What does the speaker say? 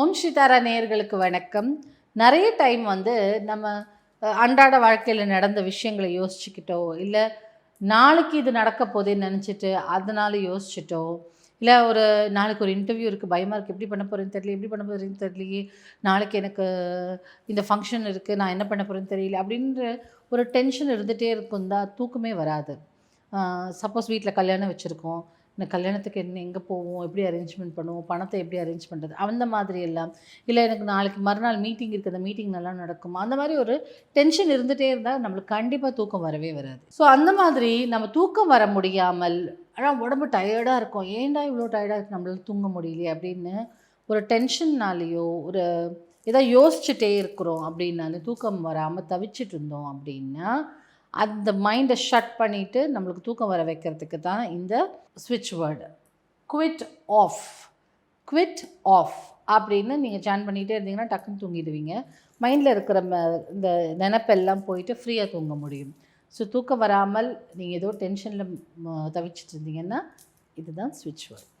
ஓம் ஸ்ரீதாரா நேயர்களுக்கு வணக்கம். நிறைய டைம் வந்து நம்ம அன்றாட வாழ்க்கையில் நடந்த விஷயங்களை யோசிச்சுக்கிட்டோ இல்லை நாளைக்கு இது நடக்க போதேன்னு நினச்சிட்டு அதனால யோசிச்சுட்டோ இல்லை ஒரு நாளைக்கு ஒரு இன்டர்வியூ இருக்குது பயமாக இருக்குது எப்படி பண்ண போகிறேன்னு தெரியல எப்படி பண்ண போகிறேன்னு தெரியலையே நாளைக்கு எனக்கு இந்த ஃபங்க்ஷன் இருக்குது நான் என்ன பண்ண போகிறேன்னு தெரியல அப்படின்ற ஒரு டென்ஷன் இருந்துகிட்டே இருக்கும் தான் தூக்கமே வராது. சப்போஸ் வீட்டில் கல்யாணம் வச்சுருக்கோம் இந்த கல்யாணத்துக்கு என்ன எங்கே போவோம் எப்படி அரேஞ்ச்மெண்ட் பண்ணுவோம் பணத்தை எப்படி அரேஞ்ச் பண்ணுறது அந்த மாதிரி எல்லாம். இல்லை எனக்கு நாளைக்கு மறுநாள் மீட்டிங் இருக்குது அந்த மீட்டிங் நல்லா நடக்குமா? அந்த மாதிரி ஒரு டென்ஷன் இருந்துகிட்டே இருந்தால் நம்மளுக்கு கண்டிப்பாக தூக்கம் வரவே வராது. ஸோ அந்த மாதிரி நம்ம தூக்கம் வர முடியாமல் ஆனால் உடம்பு டயர்டாக இருக்கும். ஏன்டா இவ்வளோ டயர்டாக இருக்குது நம்மளால் தூங்க முடியலையே அப்படின்னு ஒரு டென்ஷன்னாலேயோ ஒரு எதாவது யோசிச்சுட்டே இருக்கிறோம் அப்படின்னாலும் தூக்கம் வராமல் தவிச்சிட்டு இருந்தோம் அப்படின்னா அந்த மைண்டை ஷட் பண்ணிவிட்டு நம்மளுக்கு தூக்கம் வர வைக்கிறதுக்கு தான் இந்த ஸ்விட்ச் word quit off quit off அப்படின்னு நீங்கள் சேன் பண்ணிகிட்டே இருந்தீங்கன்னா டக்குன்னு தூங்கிடுவீங்க. மைண்டில் இருக்கிற ம இந்த நினப்பெல்லாம் போயிட்டு ஃப்ரீயாக தூங்க முடியும். ஸோ தூக்கம் வராமல் நீங்கள் ஏதோ டென்ஷனில் தவிச்சிட்டு இருந்தீங்கன்னா இதுதான் ஸ்விட்ச் வேர்டு